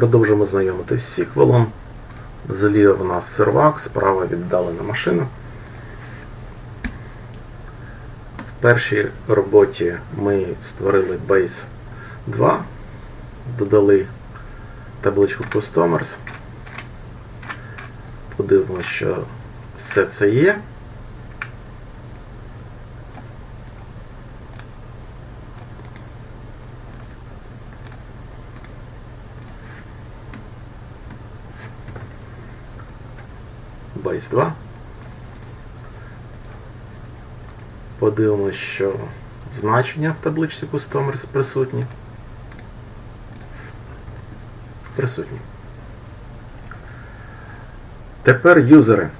Продовжимо знайомитись з сіквелом. Зліва в нас сервак, справа віддалена машина. В першій роботі ми створили Base 2, додали табличку Customers. Подивимося, що все це є. Base 2. Подивимось, що значення в табличці Customers присутні. Присутні. Тепер юзери.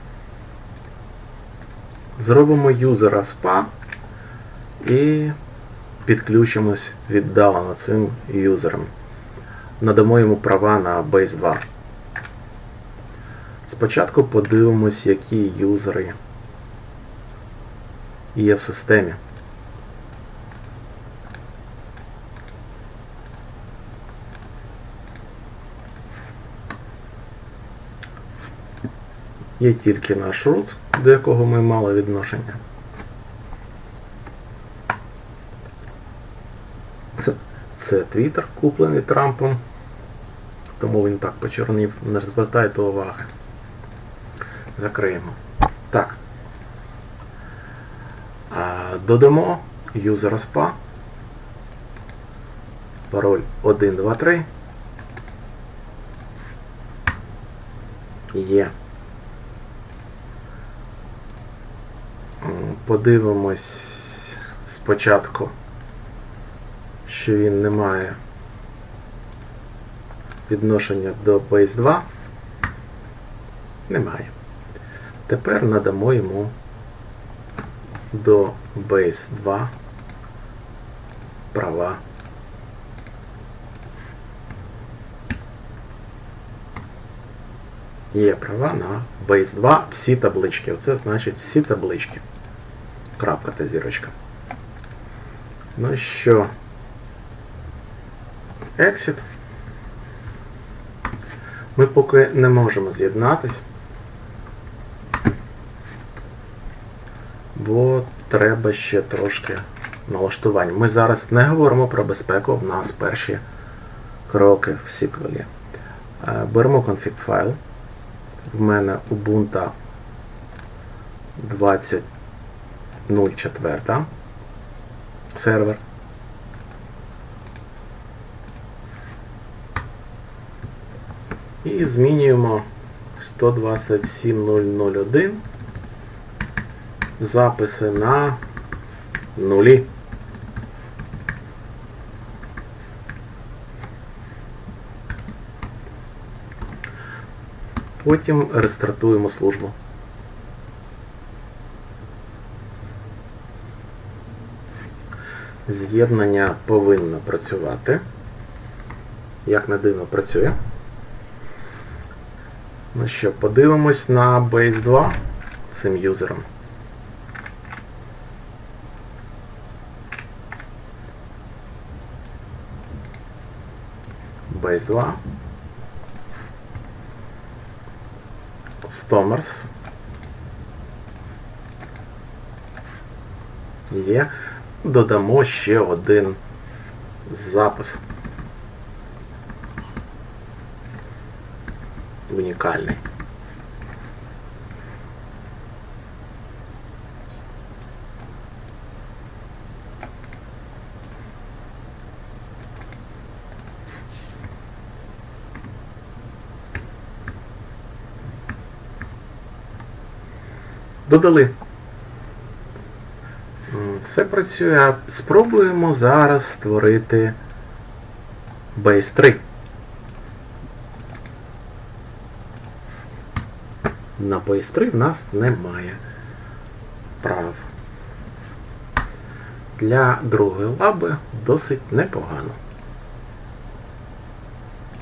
Зробимо юзера SPA і підключимось віддалено цим юзером. Надамо йому права на Base 2. Спочатку подивимось, які юзери є в системі. Є тільки наш root, до якого ми мали відношення. Це, це Twitter, куплений Трампом, тому він так почорнів, не звертайте уваги. Закриємо. Так. Додамо user SPA. Пароль 123. Є. Подивимось спочатку, що він не має відношення до Base 2. Немає. Тепер надамо йому до Base 2 права. Є права на Base 2 всі таблички. Оце значить всі таблички. Крапка та зірочка. Ну що, Exit. Ми поки не можемо з'єднатись. Бо треба ще трошки налаштувань. Ми зараз не говоримо про безпеку, в нас перші кроки в сіквелі. Е, Беремо конфіг файл. В мене Ubuntu 20.04 сервер. І змінюємо 127.001 записи на нулі. Потім рестартуємо службу. З'єднання повинно працювати. Як не дивно працює. Ну що, подивимось на Base 2 цим юзером. 2. Stomers. Є. Додамо ще один запис. Унікальний. Додали. Все працює. Спробуємо зараз створити Base 3. На Base 3 в нас немає прав. Для другої лаби досить непогано.